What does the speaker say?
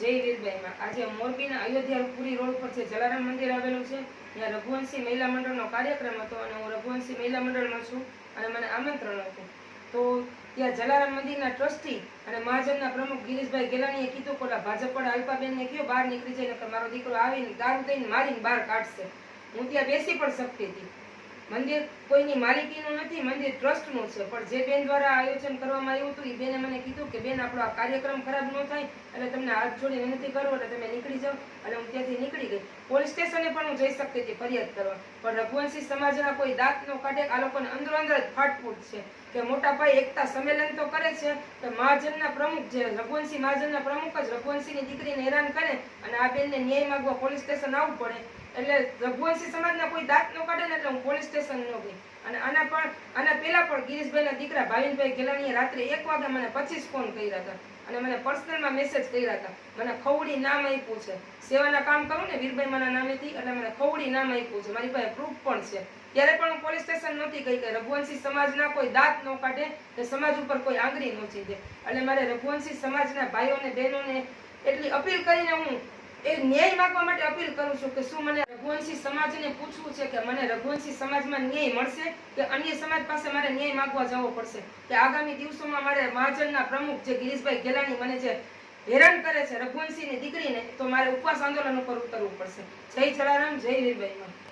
જય વીરબાઈમાં. આજે મોરબીના અયોધ્યાપુરી રોડ પર જલારામ મંદિર આવેલું છે, ત્યાં રઘુવંશી મહિલા મંડળનો કાર્યક્રમ હતો અને હું રઘુવંશી મહિલા મંડળમાં છું અને મને આમંત્રણ હતું. તો ત્યાં જલારામ મંદિરના ટ્રસ્ટી અને મહાજનના પ્રમુખ ગિરીશભાઈ ગેલાણીએ કીધું કે ભાજપ વાળા અલ્પાબેનને કયો બહાર નીકળી જાય, નકર મારો દીકરો આવીને દારૂ દઈને મારીને બહાર કાઢશે. હું ત્યાં બેસી પણ શકતી હતી. મંદિર કોઈની માલિકીનું નથી, મંદિર ટ્રસ્ટનું છે. પણ જે બેન દ્વારા આયોજન કરવામાં આવ્યું હતું એ બેને મને કીધું કે, બેન, આપણો આ કાર્યક્રમ ખરાબ ન થાય એટલે તમને હાથ જોડી વિનંતી કરો એટલે તમે નીકળી જાઓ. એટલે હું ત્યાંથી નીકળી ગઈ. પોલીસ સ્ટેશને પણ હું જઈ શકતી હતી ફરિયાદ કરવા. પણ રઘુવંશી સમાજના કોઈ દાંત નો કાઢે, આ લોકોને અંદરો અંદર જ ફાટફૂટ છે કે મોટા ભાઈ એકતા સંમેલન તો કરે છે કે મહાજનના પ્રમુખ જે રઘુવંશી મહાજનના પ્રમુખ જ રઘુવંશીની દીકરીને હેરાન કરે અને આ બેનને ન્યાય માગવા પોલીસ સ્ટેશન આવવું પડે. એટલે રઘુવંશી સમાજના કોઈ દાંત ન કાઢે ને એટલે હું પોલીસ સ્ટેશન ન ગઈ. અને આના પણ આના પહેલા પણ ગિરીશભાઈના દીકરા ભાવિનભાઈ ગેલાણીએ રાત્રે એક વાગે મને પચીસ ફોન કર્યા હતા. અને મને પર્સનલમાં મેસેજ કર્યા હતા. મને ખવડી નામ આપ્યું છે. સેવાના કામ કરું ને વીરભાઈ મારા નામેથી એટલે મને ખવડી નામ આપ્યું છે. મારી પાસે પ્રૂફ પણ છે. ત્યારે પણ હું પોલીસ સ્ટેશન નહોતી ગઈ કે રઘુવંશી સમાજના કોઈ દાંત ન કાઢે કે સમાજ ઉપર કોઈ આંગળી ન ચીંધે. એટલે મારે રઘુવંશી સમાજના ભાઈઓને બહેનોને એટલી અપીલ કરીને હું એ ન્યાય માંગવા માટે અપીલ કરું છું કે શું મને રઘુવંશી સમાજને પૂછવું છે કે મને રઘુવંશી સમાજમાં ન્યાય મળશે કે અન્ય સમાજ પાસે મારે ન્યાય માંગવા જવો પડશે? કે આગામી દિવસોમાં મારે મહાજનના પ્રમુખ જે ગિરીશભાઈ ગેલાણી મને જે હેરાન કરે છે રઘુવંશીની દીકરીને, તો મારે ઉપવાસ આંદોલન ઉપર ઉતરવું પડશે. જય જલારામ, જય વીરભાઈમાં